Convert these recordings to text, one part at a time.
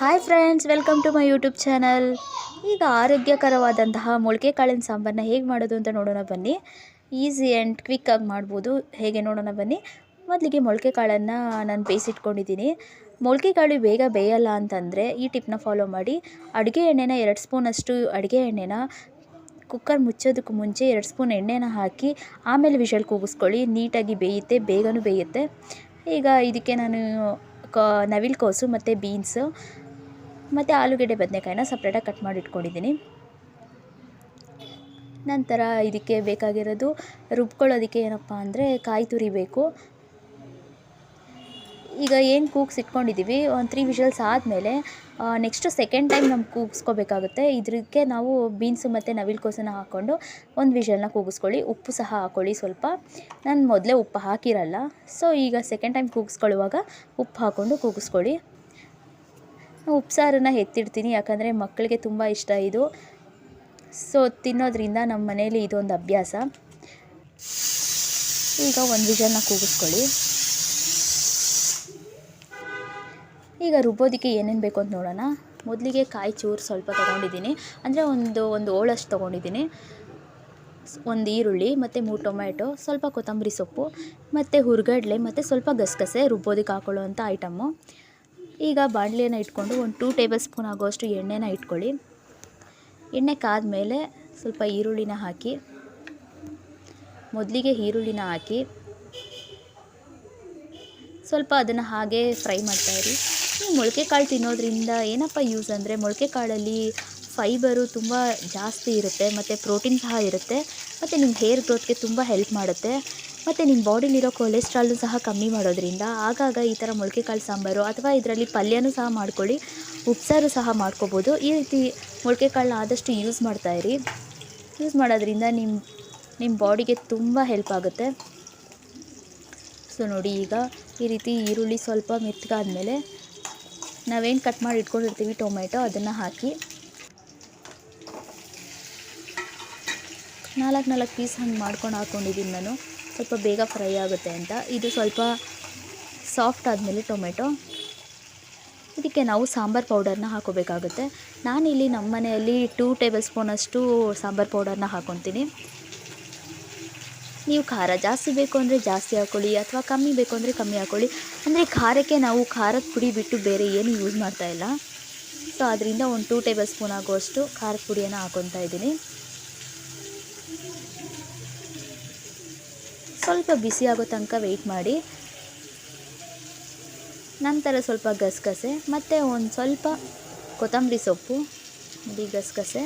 Hi friends welcome to my YouTube channel ಈಗ ಆರೋಗ್ಯಕರವಾದಂತಹ ಮೊಳಕೆ ಕಾಳಿನ ಸಾಂಬಾರನ್ನ ಹೇಗೆ ಮಾಡೋದು ಅಂತ ನೋಡೋಣ ಬನ್ನಿ. ಈಸಿ ಆ್ಯಂಡ್ ಕ್ವಿಕ್ಕಾಗಿ ಮಾಡ್ಬೋದು. ಹೇಗೆ ನೋಡೋಣ ಬನ್ನಿ. ಮೊದಲಿಗೆ ಮೊಳಕೆ ಕಾಳನ್ನು ನಾನು ಬೇಯಿಸಿಟ್ಕೊಂಡಿದ್ದೀನಿ ಮೊಳಕೆ ಕಾಳು ಬೇಗ ಬೇಯಲ್ಲ ಅಂತಂದರೆ ಈ ಟಿಪ್ನ ಫಾಲೋ ಮಾಡಿ. ಅಡುಗೆ ಎಣ್ಣೆನ ಎರಡು ಸ್ಪೂನಷ್ಟು ಅಡುಗೆ ಎಣ್ಣೆನ ಕುಕ್ಕರ್ ಮುಚ್ಚೋದಕ್ಕೂ ಮುಂಚೆ ಎರಡು ಸ್ಪೂನ್ ಎಣ್ಣೆನ ಹಾಕಿ ಆಮೇಲೆ ವಿಷಲ್ ಕೂಗಿಸ್ಕೊಳ್ಳಿ. ನೀಟಾಗಿ ಬೇಯುತ್ತೆ, ಬೇಗನೂ ಬೇಯುತ್ತೆ. ಈಗ ಇದಕ್ಕೆ ನಾನು ಕ ನವಿಲು ಕೋಸು ಮತ್ತು ಬೀನ್ಸು ಮತ್ತು ಆಲೂಗೆಡ್ಡೆ ಬದನೆಕಾಯಿನ ಸಪ್ರೇಟಾಗಿ ಕಟ್ ಮಾಡಿ ಇಟ್ಕೊಂಡಿದ್ದೀನಿ. ನಂತರ ಇದಕ್ಕೆ ಬೇಕಾಗಿರೋದು ರುಬ್ಕೊಳ್ಳೋದಕ್ಕೆ ಏನಪ್ಪ ಅಂದರೆ ಕಾಯಿ ತುರಿಬೇಕು ಈಗ ಏನು ಕೂಗ್ಸ್ ಇಟ್ಕೊಂಡಿದ್ದೀವಿ ಒಂದು ತ್ರೀ ವಿಷಲ್ಸ್ ಆದಮೇಲೆ ನೆಕ್ಸ್ಟು ಸೆಕೆಂಡ್ ಟೈಮ್ ನಮ್ಗೆ ಕೂಗಿಸ್ಕೋಬೇಕಾಗುತ್ತೆ. ಇದಕ್ಕೆ ನಾವು ಬೀನ್ಸು ಮತ್ತು ನವಿಲು ಕೋಸನ್ನ ಹಾಕ್ಕೊಂಡು ಒಂದು ವಿಷಲ್ನ ಕೂಗಿಸ್ಕೊಳ್ಳಿ. ಉಪ್ಪು ಸಹ ಹಾಕ್ಕೊಳ್ಳಿ ಸ್ವಲ್ಪ. ನಾನು ಮೊದಲೇ ಉಪ್ಪು ಹಾಕಿರಲ್ಲ. ಸೊ ಈಗ ಸೆಕೆಂಡ್ ಟೈಮ್ ಕೂಗಿಸ್ಕೊಳ್ಳುವಾಗ ಉಪ್ಪು ಹಾಕ್ಕೊಂಡು ಕೂಗಿಸ್ಕೊಳ್ಳಿ. ಉಪ್ಪು ಸಾರನ್ನ ಎತ್ತಿಡ್ತೀನಿ, ಯಾಕಂದರೆ ಮಕ್ಕಳಿಗೆ ತುಂಬ ಇಷ್ಟ ಇದು. ಸೊ ತಿನ್ನೋದ್ರಿಂದ ನಮ್ಮ ಮನೇಲಿ ಇದೊಂದು ಅಭ್ಯಾಸ. ಈಗ ಒಂದು ವಿಷಲ್ನ ಕೂಗಿಸ್ಕೊಳ್ಳಿ. ಈಗ ರುಬ್ಬೋದಕ್ಕೆ ಏನೇನು ಬೇಕು ಅಂತ ನೋಡೋಣ. ಮೊದಲಿಗೆ ಕಾಯಿ ಚೂರು ಸ್ವಲ್ಪ ತೊಗೊಂಡಿದ್ದೀನಿ. ಅಂದರೆ ಒಂದು ಒಂದು ಓಳಷ್ಟು ತೊಗೊಂಡಿದ್ದೀನಿ. ಒಂದು ಈರುಳ್ಳಿ, ಮತ್ತು ಮೂರು ಟೊಮ್ಯಾಟೊ, ಸ್ವಲ್ಪ ಕೊತ್ತಂಬರಿ ಸೊಪ್ಪು, ಮತ್ತು ಹುರ್ಗಡ್ಲೆ, ಮತ್ತು ಸ್ವಲ್ಪ ಗಸಗಸೆ ರುಬ್ಬೋದಕ್ಕೆ ಹಾಕೊಳ್ಳೋವಂಥ ಐಟಮ್ಮು. ಈಗ ಬಾಣಲಿಯನ್ನು ಇಟ್ಕೊಂಡು ಒಂದು ಟೂ ಟೇಬಲ್ ಸ್ಪೂನ್ ಆಗೋಷ್ಟು ಎಣ್ಣೆನ ಇಟ್ಕೊಳ್ಳಿ. ಎಣ್ಣೆ ಕಾದ ಮೇಲೆ ಸ್ವಲ್ಪ ಈರುಳ್ಳಿನ ಹಾಕಿ, ಮೊದಲಿಗೆ ಈರುಳ್ಳಿನ ಹಾಕಿ, ಸ್ವಲ್ಪ ಅದನ್ನು ಹಾಗೆ ಫ್ರೈ ಮಾಡ್ತಾಯಿರಿ ಮೊಳಕೆ ಕಾಳು ತಿನ್ನೋದ್ರಿಂದ ಏನಪ್ಪ ಯೂಸ್ ಅಂದರೆ ಮೊಳಕೆ ಕಾಳಲ್ಲಿ ಫೈಬರು ತುಂಬ ಜಾಸ್ತಿ ಇರುತ್ತೆ, ಮತ್ತು ಪ್ರೋಟೀನ್ ಸಹ ಇರುತ್ತೆ, ಮತ್ತು ನಿಮ್ಮ ಹೇರ್ ಗ್ರೋತ್ಗೆ ತುಂಬ ಹೆಲ್ಪ್ ಮಾಡುತ್ತೆ. ಮತ್ತು ನಿಮ್ಮ ಬಾಡಿಲಿರೋ ಕೊಲೆಸ್ಟ್ರಾಲ್ನು ಸಹ ಕಮ್ಮಿ ಮಾಡೋದ್ರಿಂದ ಆಗಾಗ ಈ ಥರ ಮೊಳಕೆ ಕಾಳು ಸಾಂಬಾರು ಅಥವಾ ಇದರಲ್ಲಿ ಪಲ್ಯನೂ ಸಹ ಮಾಡ್ಕೊಳ್ಳಿ, ಉಪ್ಸಾರು ಸಹ ಮಾಡ್ಕೋಬೋದು. ಈ ರೀತಿ ಮೊಳಕೆ ಕಾಳನ್ನ ಆದಷ್ಟು ಯೂಸ್ ಮಾಡ್ತಾಯಿರಿ ಯೂಸ್ ಮಾಡೋದ್ರಿಂದ ನಿಮ್ಮ ನಿಮ್ಮ ಬಾಡಿಗೆ ತುಂಬ ಹೆಲ್ಪ್ ಆಗುತ್ತೆ. ಸೊ ನೋಡಿ ಈಗ ಈ ರೀತಿ ಈರುಳ್ಳಿ ಸ್ವಲ್ಪ ಮೆತ್ತಗಾದ್ಮೇಲೆ ನಾವೇನು ಕಟ್ ಮಾಡಿ ಇಟ್ಕೊಂಡಿರ್ತೀವಿ ಟೊಮೆಟೊ ಅದನ್ನು ಹಾಕಿ ನಾಲ್ಕು ನಾಲ್ಕು ಪೀಸ್ ಹಂಗೆ ಮಾಡ್ಕೊಂಡು ಹಾಕ್ಕೊಂಡಿದ್ದೀನಿ ನಾನು. ಸ್ವಲ್ಪ ಬೇಗ ಫ್ರೈ ಆಗುತ್ತೆ ಅಂತ. ಇದು ಸ್ವಲ್ಪ ಸಾಫ್ಟ್ ಆದಮೇಲೆ ಟೊಮೆಟೊ. ಇದಕ್ಕೆ ನಾವು ಸಾಂಬಾರು ಪೌಡರ್ನ ಹಾಕೋಬೇಕಾಗುತ್ತೆ. ನಾನಿಲ್ಲಿ ನಮ್ಮ ಮನೆಯಲ್ಲಿ ಟೂ ಟೇಬಲ್ ಸ್ಪೂನಷ್ಟು ಸಾಂಬಾರು ಪೌಡರ್ನ ಹಾಕೊತೀನಿ. ನೀವು ಖಾರ ಜಾಸ್ತಿ ಬೇಕು ಅಂದರೆ ಜಾಸ್ತಿ ಹಾಕೊಳ್ಳಿ ಅಥವಾ ಕಮ್ಮಿ ಬೇಕು ಅಂದರೆ ಕಮ್ಮಿ ಹಾಕೊಳ್ಳಿ. ಅಂದರೆ ಖಾರಕ್ಕೆ ನಾವು ಖಾರದ ಪುಡಿ ಬಿಟ್ಟು ಬೇರೆ ಏನು ಯೂಸ್ ಮಾಡ್ತಾಯಿಲ್ಲ ಸೊ ಅದರಿಂದ ಒಂದು ಟೂ ಟೇಬಲ್ ಸ್ಪೂನ್ ಆಗುವಷ್ಟು ಖಾರದ ಪುಡಿಯನ್ನು ಹಾಕೊತಾ ಇದ್ದೀನಿ. ಸ್ವಲ್ಪ ಬಿಸಿ ಆಗೋ ತನಕ ವೆಯ್ಟ್ ಮಾಡಿ. ನಂತರ ಸ್ವಲ್ಪ ಗಸಗಸೆ, ಮತ್ತು ಒಂದು ಸ್ವಲ್ಪ ಕೊತ್ತಂಬರಿ ಸೊಪ್ಪು, ನೋಡಿ ಗಸಗಸೆ.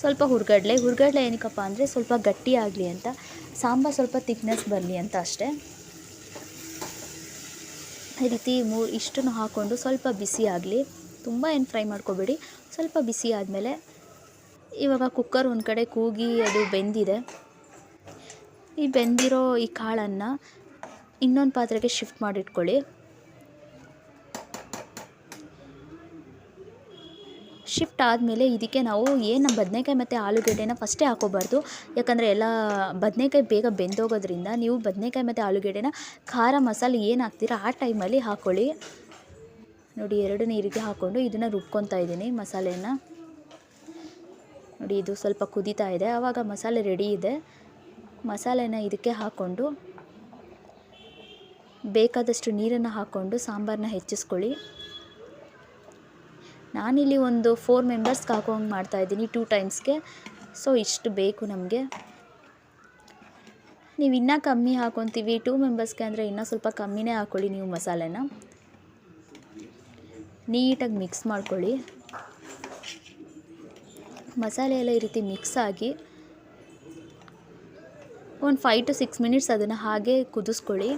ಸ್ವಲ್ಪ ಹುರ್ಗಡ್ಲೆ ಹುರ್ಗಡ್ಲೆ ಏನಕ್ಕಪ್ಪ ಅಂದರೆ ಸ್ವಲ್ಪ ಗಟ್ಟಿ ಆಗಲಿ ಅಂತ, ಸಾಂಬಾರು ಸ್ವಲ್ಪ ತಿಕ್ನೆಸ್ ಬರಲಿ ಅಂತ ಅಷ್ಟೇ. ಈ ರೀತಿ ಮೂರು ಇಷ್ಟನ್ನು ಹಾಕ್ಕೊಂಡು ಸ್ವಲ್ಪ ಬಿಸಿ ಆಗಲಿ. ತುಂಬ ಏನು ಫ್ರೈ ಮಾಡ್ಕೋಬೇಡಿ, ಸ್ವಲ್ಪ ಬಿಸಿ ಆದಮೇಲೆ ಇವಾಗ ಕುಕ್ಕರ್ ಒಂದು ಕಡೆ ಕೂಗಿ ಅದು ಬೆಂದಿದೆ. ಈ ಬೆಂದಿರೋ ಈ ಕಾಳನ್ನು ಇನ್ನೊಂದು ಪಾತ್ರೆಗೆ ಶಿಫ್ಟ್ ಮಾಡಿಟ್ಕೊಳ್ಳಿ. ಶಿಫ್ಟ್ ಆದಮೇಲೆ ಇದಕ್ಕೆ ನಾವು ಏನು ಬದನೆಕಾಯಿ ಮತ್ತು ಆಲೂಗೆಡ್ಡೆನ ಫಸ್ಟೇ ಹಾಕೋಬಾರ್ದು. ಯಾಕಂದರೆ ಎಲ್ಲ ಬದನೆಕಾಯಿ ಬೇಗ ಬೆಂದೋಗೋದ್ರಿಂದ ನೀವು ಬದನೆಕಾಯಿ ಮತ್ತು ಆಲೂಗೆಡ್ಡೆನ ಖಾರ ಮಸಾಲೆ ಏನು ಹಾಕ್ತೀರಾ ಆ ಟೈಮಲ್ಲಿ ಹಾಕ್ಕೊಳ್ಳಿ ನೋಡಿ ಎರಡು ನೀರಿಗೆ ಹಾಕ್ಕೊಂಡು ಇದನ್ನು ರುಬ್ಕೊತಾ ಇದ್ದೀನಿ ಮಸಾಲೆನ ನೋಡಿ, ಇದು ಸ್ವಲ್ಪ ಕುದೀತಾ ಇದೆ. ಆವಾಗ ಮಸಾಲೆ ರೆಡಿ ಇದೆ. ಮಸಾಲೆನ ಇದಕ್ಕೆ ಹಾಕ್ಕೊಂಡು ಬೇಕಾದಷ್ಟು ನೀರನ್ನು ಹಾಕ್ಕೊಂಡು ಸಾಂಬಾರನ್ನ ಹೆಚ್ಚಿಸ್ಕೊಳ್ಳಿ. ನಾನಿಲ್ಲಿ ಒಂದು ಫೋರ್ ಮೆಂಬರ್ಸ್ಗೆ ಹಾಕೋಂಗೆ ಮಾಡ್ತಾಯಿದ್ದೀನಿ ಟೂ ಟೈಮ್ಸ್ಗೆ ಸೊ ಇಷ್ಟು ಬೇಕು ನಮಗೆ. ನೀವು ಇನ್ನೂ ಕಮ್ಮಿ ಹಾಕೊತೀವಿ. ಟೂ ಮೆಂಬರ್ಸ್ಗೆ ಅಂದರೆ ಇನ್ನೂ ಸ್ವಲ್ಪ ಕಮ್ಮಿನೇ ಹಾಕ್ಕೊಳ್ಳಿ ನೀವು ಮಸಾಲೆನ. ನೀಟಾಗಿ ಮಿಕ್ಸ್ ಮಾಡ್ಕೊಳ್ಳಿ. ಮಸಾಲೆ ಎಲ್ಲ ಈ ರೀತಿ ಮಿಕ್ಸ್ ಆಗಿ ಒಂದು ಫೈವ್ ಟು ಸಿಕ್ಸ್ ಮಿನಿಟ್ಸ್ ಅದನ್ನು ಹಾಗೆ ಕುದಿಸ್ಕೊಳ್ಳಿ.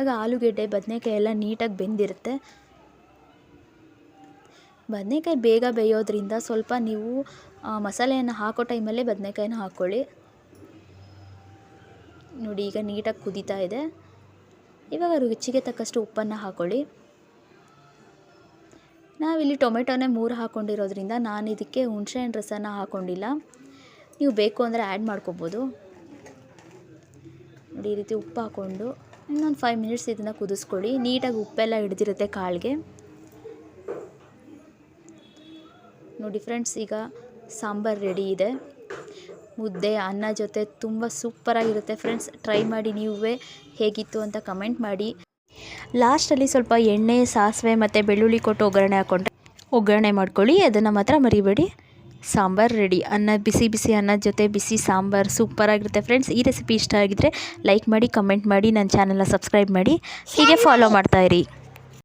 ಆಗ ಆಲೂಗೆಡ್ಡೆ, ಬದನೆಕಾಯಿ ಎಲ್ಲ ನೀಟಾಗಿ ಬೆಂದಿರುತ್ತೆ. ಬದನೆಕಾಯಿ ಬೇಗ ಬೇಯೋದ್ರಿಂದ ಸ್ವಲ್ಪ ನೀವು ಮಸಾಲೆಯನ್ನು ಹಾಕೋ ಟೈಮಲ್ಲೇ ಬದನೆಕಾಯಿನ ಹಾಕ್ಕೊಳ್ಳಿ. ನೋಡಿ ಈಗ ನೀಟಾಗಿ ಕುದೀತಾ ಇದೆ. ಇವಾಗ ರುಚಿಗೆ ತಕ್ಕಷ್ಟು ಉಪ್ಪನ್ನು ಹಾಕ್ಕೊಳ್ಳಿ ನಾವಿಲ್ಲಿ ಟೊಮೆಟೊನೇ ಮೂರು ಹಾಕ್ಕೊಂಡಿರೋದ್ರಿಂದ ನಾನು ಇದಕ್ಕೆ ಹುಣಸೆಹಣ್ಣು ರಸನ ಹಾಕ್ಕೊಂಡಿಲ್ಲ. ನೀವು ಬೇಕು ಅಂದರೆ ಆ್ಯಡ್ ಮಾಡ್ಕೋಬೋದು. ನೋಡಿ, ಈ ರೀತಿ ಉಪ್ಪು ಹಾಕ್ಕೊಂಡು ಇನ್ನೊಂದು ಫೈವ್ ಮಿನಿಟ್ಸ್ ಇದನ್ನು ಕುದಿಸ್ಕೊಳ್ಳಿ. ನೀಟಾಗಿ ಉಪ್ಪೆಲ್ಲ ಹಿಡ್ದಿರುತ್ತೆ ಕಾಳಿಗೆ ನೋಡಿ ಫ್ರೆಂಡ್ಸ್ ಈಗ ಸಾಂಬಾರು ರೆಡಿ ಇದೆ. ಮುದ್ದೆ, ಅನ್ನ ಜೊತೆ ತುಂಬ ಸೂಪರಾಗಿರುತ್ತೆ ಫ್ರೆಂಡ್ಸ್ ಟ್ರೈ ಮಾಡಿ ನೀವೇ ಹೇಗಿತ್ತು ಅಂತ ಕಮೆಂಟ್ ಮಾಡಿ. ಲಾಸ್ಟಲ್ಲಿ ಸ್ವಲ್ಪ ಎಣ್ಣೆ ಸಾಸಿವೆ ಮತ್ತು ಬೆಳ್ಳುಳ್ಳಿ ಕೊಟ್ಟು ಒಗ್ಗರಣೆ ಹಾಕ್ಕೊಂಡ್ರೆ ಒಗ್ಗರಣೆ ಮಾಡ್ಕೊಳ್ಳಿ. ಅದನ್ನು ಮಾತ್ರ ಮರಿಬೇಡಿ. ಸಾಂಬಾರು ರೆಡಿ ಅನ್ನ ಬಿಸಿ ಬಿಸಿ ಅನ್ನದ ಜೊತೆ ಬಿಸಿ ಸಾಂಬಾರು ಸೂಪರಾಗಿರುತ್ತೆ ಫ್ರೆಂಡ್ಸ್ ಈ ರೆಸಿಪಿ ಇಷ್ಟ ಆಗಿದ್ದರೆ ಲೈಕ್ ಮಾಡಿ ಕಮೆಂಟ್ ಮಾಡಿ ನನ್ನ ಚಾನಲ್ನ ಸಬ್ಸ್ಕ್ರೈಬ್ ಮಾಡಿ. ಹೀಗೆ ಫಾಲೋ ಮಾಡ್ತಾಯಿರಿ